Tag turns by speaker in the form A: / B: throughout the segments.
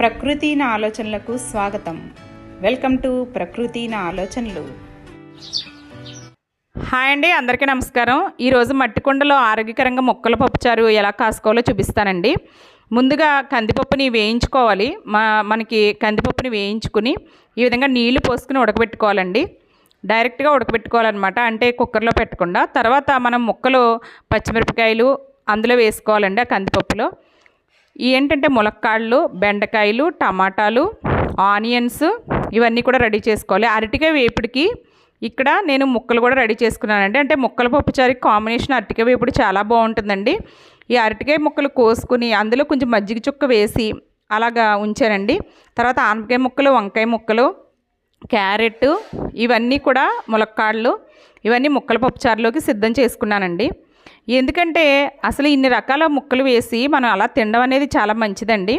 A: ప్రకృతి నా ఆలోచనలకు స్వాగతం. వెల్కమ్ టు ప్రకృతి నా ఆలోచనలు. హాయ్ అండి అందరికీ నమస్కారం. ఈరోజు మట్టి కుండలో ఆరోగ్యకరంగా మొక్కల పప్పుచారు ఎలా కాసుకోవాలో చూపిస్తానండి. ముందుగా కందిపప్పుని వేయించుకోవాలి. మా మనకి కందిపప్పుని వేయించుకుని ఈ విధంగా నీళ్ళు పోసుకుని ఉడకబెట్టుకోవాలండి. డైరెక్ట్గా ఉడకబెట్టుకోవాలన్నమాట అంటే కుక్కర్లో పెట్టకుండా. తర్వాత మనం ముక్కలు పచ్చిమిరపకాయలు అందులో వేసుకోవాలండి ఆ కందిపప్పులో. ఏంటంటే ములక్కాళ్ళు బెండకాయలు టమాటాలు ఆనియన్స్ ఇవన్నీ కూడా రెడీ చేసుకోవాలి. అరటికాయ వేపుడికి ఇక్కడ నేను ముక్కలు కూడా రెడీ చేసుకున్నానండి. అంటే ముక్కల పప్పుచారి కాంబినేషన్ అరటికాయ వేపుడు చాలా బాగుంటుందండి. ఈ అరటికాయ ముక్కలు కోసుకుని అందులో కొంచెం మజ్జిగ చుక్క వేసి అలాగా ఉంచానండి. తర్వాత ఆనపకాయ ముక్కలు వంకాయ ముక్కలు క్యారెట్ ఇవన్నీ కూడా ములక్కాళ్ళు ఇవన్నీ ముక్కల పప్పుచారులోకి సిద్ధం చేసుకున్నానండి. ఎందుకంటే అసలు ఇన్ని రకాల ముక్కలు వేసి మనం అలా తినడం అనేది చాలా మంచిదండి.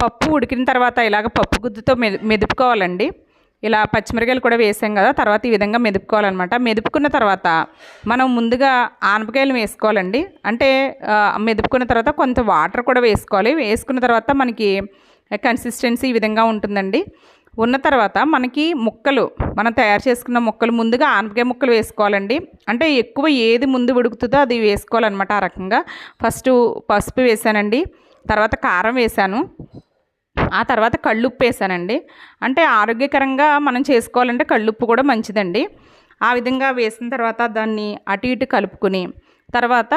A: పప్పు ఉడికిన తర్వాత ఇలాగ పప్పు గుద్దుతో మెదు మెదుపుకోవాలండి. ఇలా పచ్చిమిరకాయలు కూడా వేసాం కదా తర్వాత ఈ విధంగా మెదుపుకోవాలన్నమాట. మెదుపుకున్న తర్వాత మనం ముందుగా ఆనపకాయలు వేసుకోవాలండి. అంటే మెదుపుకున్న తర్వాత కొంత వాటర్ కూడా వేసుకోవాలి. వేసుకున్న తర్వాత మనకి కన్సిస్టెన్సీ ఈ విధంగా ఉంటుందండి. ఉన్న తర్వాత మనకి ముక్కలు మనం తయారు చేసుకున్న ముక్కలు ముందుగా ఆనపకాయ ముక్కలు వేసుకోవాలండి. అంటే ఎక్కువ ఏది ముందు ఉడుకుతుందో అది వేసుకోవాలన్నమాట ఆ రకంగా. ఫస్ట్ పసుపు వేసానండి తర్వాత కారం వేసాను ఆ తర్వాత కళ్ళుప్పు వేసానండి. అంటే ఆరోగ్యకరంగా మనం చేసుకోవాలంటే కళ్ళుప్పు కూడా మంచిదండి. ఆ విధంగా వేసిన తర్వాత దాన్ని అటు ఇటు కలుపుకుని తర్వాత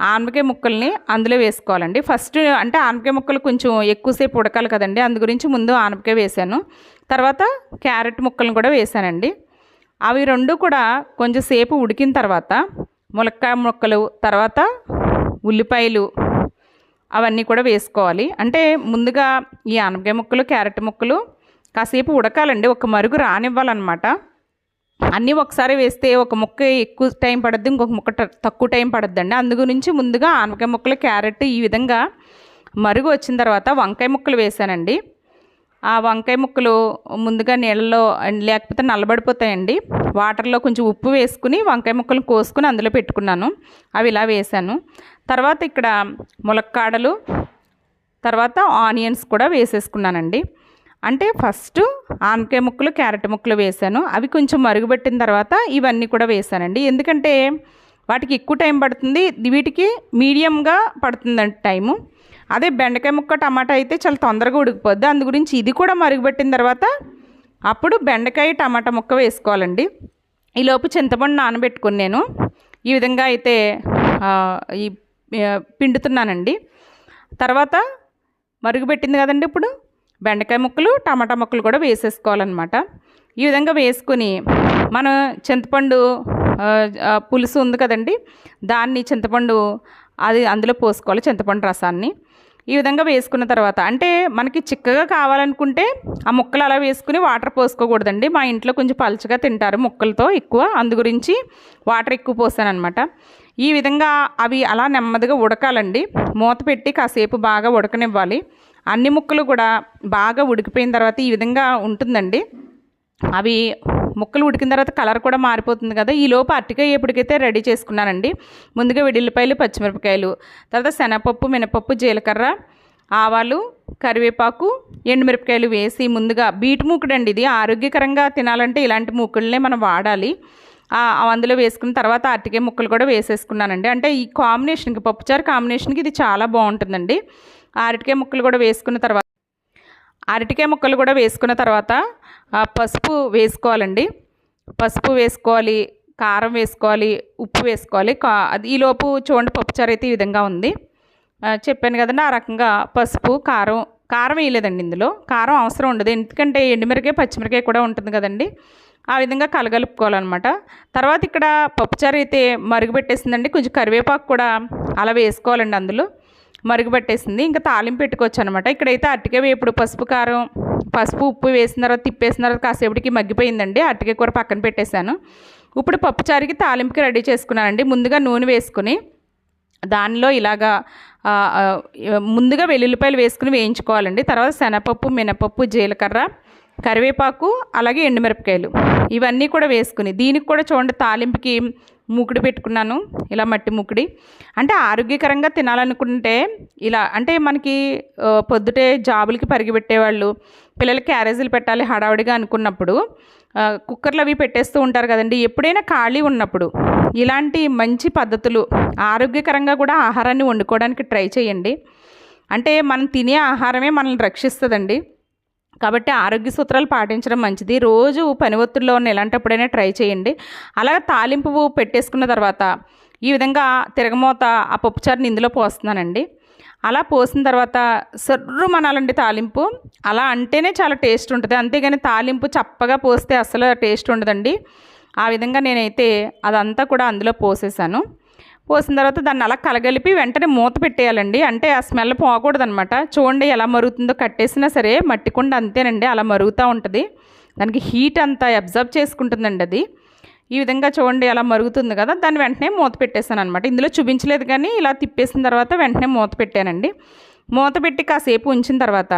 A: ఆనపకాయ ముక్కల్ని అందులో వేసుకోవాలండి. ఫస్ట్ అంటే ఆనపకాయ ముక్కలు కొంచెం ఎక్కువసేపు ఉడకాలి కదండి. అందు గురించి ముందు ఆనపకాయ వేసాను. తర్వాత క్యారెట్ ముక్కలను కూడా వేసానండి. అవి రెండు కూడా కొంచెం సేపు ఉడికిన తర్వాత ములక్కాయ ముక్కలు తర్వాత ఉల్లిపాయలు అవన్నీ కూడా వేసుకోవాలి. అంటే ముందుగా ఈ ఆనపకాయ ముక్కలు క్యారెట్ ముక్కలు కాసేపు ఉడకాలండి. ఒక మరుగు రానివ్వాలన్నమాట. అన్నీ ఒకసారి వేస్తే ఒక ముక్క ఎక్కువ టైం పడుద్ది ఇంకొక ముక్క తక్కువ టైం పడుద్దండి. అందు గురించి ముందుగా ఆనపకాయ ముక్కలు క్యారెట్ ఈ విధంగా మరుగు వచ్చిన తర్వాత వంకాయ ముక్కలు వేసానండి. ఆ వంకాయ ముక్కలు ముందుగా నీళ్ళలో లేకపోతే నల్లబడిపోతాయండి. వాటర్లో కొంచెం ఉప్పు వేసుకుని వంకాయ ముక్కలు కోసుకుని అందులో పెట్టుకున్నాను. అవి ఇలా వేసాను. తర్వాత ఇక్కడ ములక్కాడలు తర్వాత ఆనియన్స్ కూడా వేసేసుకున్నానండి. అంటే ఫస్ట్ ఆనకాయ ముక్కలు క్యారెట్ ముక్కలు వేసాను అవి కొంచెం మరుగుపెట్టిన తర్వాత ఇవన్నీ కూడా వేసానండి ఎందుకంటే వాటికి ఎక్కువ టైం పడుతుంది. వీటికి మీడియంగా పడుతుందండి టైము. అదే బెండకాయ ముక్క టమాటా అయితే చాలా తొందరగా ఉడికిపోద్ది. అందు గురించి ఇది కూడా మరుగుపెట్టిన తర్వాత అప్పుడు బెండకాయ టమాటా ముక్క వేసుకోవాలండి. ఈలోపు చింతపండు నానబెట్టుకుని నేను ఈ విధంగా అయితే ఈ పిండుతున్నానండి. తర్వాత మరుగుపెట్టింది కదండి ఇప్పుడు? బెండకాయ ముక్కలు టమాటా ముక్కలు కూడా వేసేసుకోవాలన్నమాట. ఈ విధంగా వేసుకుని మనం చింతపండు పులుసు ఉంది కదండి దాన్ని చింతపండు అది అందులో పోసుకోవాలి చింతపండు రసాన్ని. ఈ విధంగా వేసుకున్న తర్వాత అంటే మనకి చిక్కగా కావాలనుకుంటే ఆ ముక్కలు అలా వేసుకుని వాటర్ పోసుకోకూడదండి. మా ఇంట్లో కొంచెం పలుచగా తింటారు ముక్కలతో ఎక్కువ అందు గురించి వాటర్ ఎక్కువ పోసానన్నమాట. ఈ విధంగా అవి అలా నెమ్మదిగా ఉడకాలండి. మూత పెట్టి కాసేపు బాగా ఉడకనివ్వాలి. అన్ని ముక్కలు కూడా బాగా ఉడికిపోయిన తర్వాత ఈ విధంగా ఉంటుందండి. అవి ముక్కలు ఉడికిన తర్వాత కలర్ కూడా మారిపోతుంది కదా. ఈ లోపు అరటికాయ ఎప్పటికైతే రెడీ చేసుకున్నానండి. ముందుగా వెడిల్లిపాయలు పచ్చిమిరపకాయలు తర్వాత శనగపప్పు మినపప్పు జీలకర్ర ఆవాలు కరివేపాకు ఎండుమిరపకాయలు వేసి ముందుగా బీట్ మూకుడు అండి ఇది ఆరోగ్యకరంగా తినాలంటే ఇలాంటి మూకుళ్ళనే మనం వాడాలి. అందులో వేసుకున్న తర్వాత అరటికాయ ముక్కలు కూడా వేసేసుకున్నానండి. అంటే ఈ కాంబినేషన్కి పప్పుచారు కాంబినేషన్కి ఇది చాలా బాగుంటుందండి. అరటికాయ ముక్కలు కూడా వేసుకున్న తర్వాత అరటికాయ ముక్కలు కూడా వేసుకున్న తర్వాత పసుపు వేసుకోవాలండి. పసుపు వేసుకోవాలి కారం వేసుకోవాలి ఉప్పు వేసుకోవాలి. కా అది ఈలోపు చూడండి పప్పుచారు అయితే ఈ విధంగా ఉంది. చెప్పాను కదండి ఆ రకంగా పసుపు కారం కారం వేయలేదండి ఇందులో. కారం అవసరం ఉండదు. ఎందుకంటే ఎండుమిరకాయ పచ్చిమిరకాయ కూడా ఉంటుంది కదండి. ఆ విధంగా కలగలుపుకోవాలన్నమాట. తర్వాత ఇక్కడ పప్పుచారు అయితే మరుగుపెట్టేసిందండి కొంచెం కరివేపాకు కూడా అలా వేసుకోవాలండి అందులో. మరుగుపెట్టేసింది ఇంకా తాలింపు పెట్టుకోవచ్చు అనమాట ఇక్కడైతే అరటికాయ వేపుడు పసుపు కారం పసుపు ఉప్పు వేసిన తర్వాత తిప్పేసిన తర్వాత కాసేపటికి మగ్గిపోయిందండి. అరటికాయ కూర పక్కన పెట్టేశాను. ఇప్పుడు పప్పుచారుకి తాలింపుకి రెడీ చేసుకున్నానండి. ముందుగా నూనె వేసుకుని దానిలో ఇలాగా ముందుగా వెల్లుల్లిపాయలు వేసుకుని వేయించుకోవాలండి. తర్వాత శనగపప్పు మినపప్పు జీలకర్ర కరివేపాకు అలాగే ఎండుమిరపకాయలు. ఇవన్నీ కూడా వేసుకుని దీనికి కూడా చూడండి తాలింపుకి మూకుడి పెట్టుకున్నాను ఇలా మట్టి మూకుడి. అంటే ఆరోగ్యకరంగా తినాలనుకుంటే ఇలా అంటే మనకి పొద్దుటే జాబులకి పరిగిపెట్టేవాళ్ళు పిల్లలకి క్యారేజీలు పెట్టాలి హడావుడిగా అనుకున్నప్పుడు కుక్కర్లు అవి పెట్టేస్తూ ఉంటారు కదండి ఎప్పుడైనా ఖాళీ ఉన్నప్పుడు ఇలాంటి మంచి పద్ధతులు ఆరోగ్యకరంగా కూడా ఆహారాన్ని వండుకోవడానికి ట్రై చేయండి. అంటే మనం తినే ఆహారమే మనల్ని రక్షిస్తుందండి. కాబట్టి ఆరోగ్య సూత్రాలు పాటించడం మంచిది. రోజు పని ఒత్తిడిలో ఉన్న ఇలాంటప్పుడైనా ట్రై చేయండి. అలాగే తాలింపు పెట్టేసుకున్న తర్వాత ఈ విధంగా తిరగమోత ఆ పప్పుచారుని ఇందులో పోస్తున్నానండి. అలా పోసిన తర్వాత సర్రు మనాలండి తాలింపు. అలా అంటేనే చాలా టేస్ట్ ఉంటుంది. అంతేగాని తాలింపు చప్పగా పోస్తే అసలు టేస్ట్ ఉండదండి. ఆ విధంగా నేనైతే అదంతా కూడా అందులో పోసేసాను. పోసిన తర్వాత దాన్ని అలా కలగలిపి వెంటనే మూత పెట్టేయాలండి. అంటే ఆ స్మెల్ పోకూడదనమాట చూడండి ఎలా మరుగుతుందో కట్టేసినా సరే మట్టి కుండ అంతేనండి అలా మరుగుతూ ఉంటుంది. దానికి హీట్ అంతా అబ్జర్వ్ చేసుకుంటుందండి అది. ఈ విధంగా చూడండి అలా మరుగుతుంది కదా దాన్ని వెంటనే మూత పెట్టేశాను అనమాట ఇందులో చూపించలేదు కానీ ఇలా తిప్పేసిన తర్వాత వెంటనే మూత పెట్టానండి. మూత పెట్టి కాసేపు ఉంచిన తర్వాత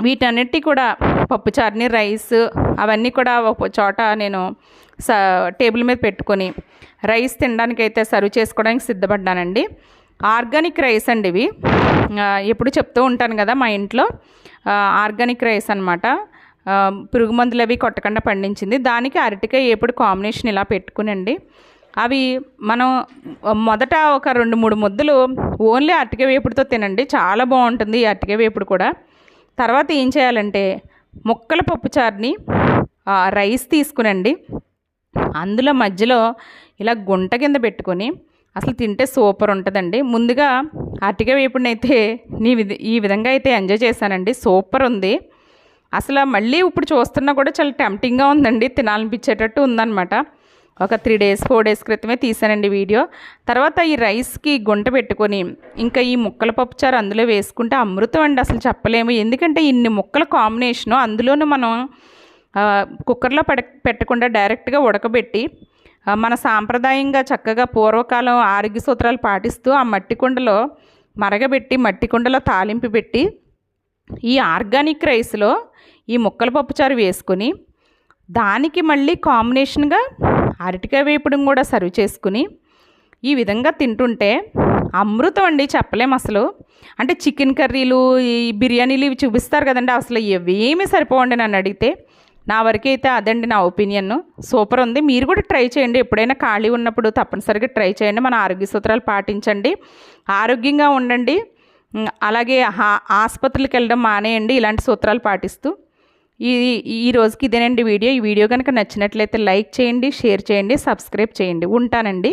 A: వీటన్నిటి కూడా పప్పు పప్పుచారుని రైస్ అవన్నీ కూడా ఒక చోట నేను స టేబుల్ మీద పెట్టుకొని రైస్ తినడానికి అయితే సర్వ్ చేసుకోవడానికి సిద్ధపడ్డానండి. ఆర్గానిక్ రైస్ అండి ఇవి. ఎప్పుడు చెప్తూ ఉంటాను కదా మా ఇంట్లో. ఆర్గానిక్ రైస్ అనమాట పురుగు మందులు అవి కొట్టకుండా పండించింది. దానికి అరటికాయ ఎప్పుడు కాంబినేషన్ ఇలా పెట్టుకునండి. అవి మనం మొదట ఒక రెండు మూడు ముద్దలు ఓన్లీ అరటికాయ వేపుడుతో తినండి. చాలా బాగుంటుంది ఈ అరటికాయ వేపుడు కూడా. తర్వాత ఏం చేయాలంటే ముక్కల పప్పుచారుని రైస్ తీసుకునండి. అందులో మధ్యలో ఇలా గుంట కింద పెట్టుకొని అసలు తింటే సూపర్ ఉంటుందండి. ముందుగా అరటికాయ వేపుడినైతే నీ విధ ఈ విధంగా అయితే ఎంజాయ్ చేశానండి. సూపర్ ఉంది. అసలు మళ్ళీ ఇప్పుడు చూస్తున్నా కూడా చాలా టెంప్టింగ్గా ఉందండి. తినాలనిపించేటట్టు ఉందన్నమాట. ఒక త్రీ డేస్ ఫోర్ డేస్ క్రితమే తీసానండి వీడియో. తర్వాత ఈ రైస్కి గుంట పెట్టుకొని ఇంకా ఈ ముక్కల పప్పుచారు అందులో వేసుకుంటే అమృతం అండి. అసలు చెప్పలేము. ఎందుకంటే ఇన్ని ముక్కల కాంబినేషను అందులోనూ మనం కుక్కర్లో పడ పెట్టకుండా డైరెక్ట్గా ఉడకబెట్టి మన సాంప్రదాయంగా చక్కగా పూర్వకాలం ఆరోగ్య సూత్రాలు పాటిస్తూ ఆ మట్టి కుండలో మరగబెట్టి మట్టి కుండలో తాలింపు పెట్టి ఈ ఆర్గానిక్ రైస్లో ఈ ముక్కల పప్పుచారు వేసుకుని దానికి మళ్ళీ కాంబినేషన్గా అరటికాయ వేపడం కూడా సర్వ్ చేసుకుని ఈ విధంగా తింటుంటే అమృతం అండి చెప్పలేం అసలు. అంటే చికెన్ కర్రీలు ఈ బిర్యానీలు ఇవి చూపిస్తారు కదండి అసలు ఇవేమీ సరిపోవండి నన్ను అడిగితే. నా వరకైతే అదండి నా ఒపీనియన్ సూపర్ ఉంది. మీరు కూడా ట్రై చేయండి. ఎప్పుడైనా ఖాళీ ఉన్నప్పుడు తప్పనిసరిగా ట్రై చేయండి. మన ఆరోగ్య సూత్రాలు పాటించండి. ఆరోగ్యంగా ఉండండి. అలాగే హా- ఆసుపత్రులకు వెళ్ళడం మానేయండి. ఇలాంటి సూత్రాలు పాటిస్తూ. ఈ ఈ రోజుకి ఇదేనండి వీడియో. ఈ వీడియో కనుక నచ్చినట్లయితే లైక్ చేయండి షేర్ చేయండి సబ్స్క్రైబ్ చేయండి. ఉంటానండి.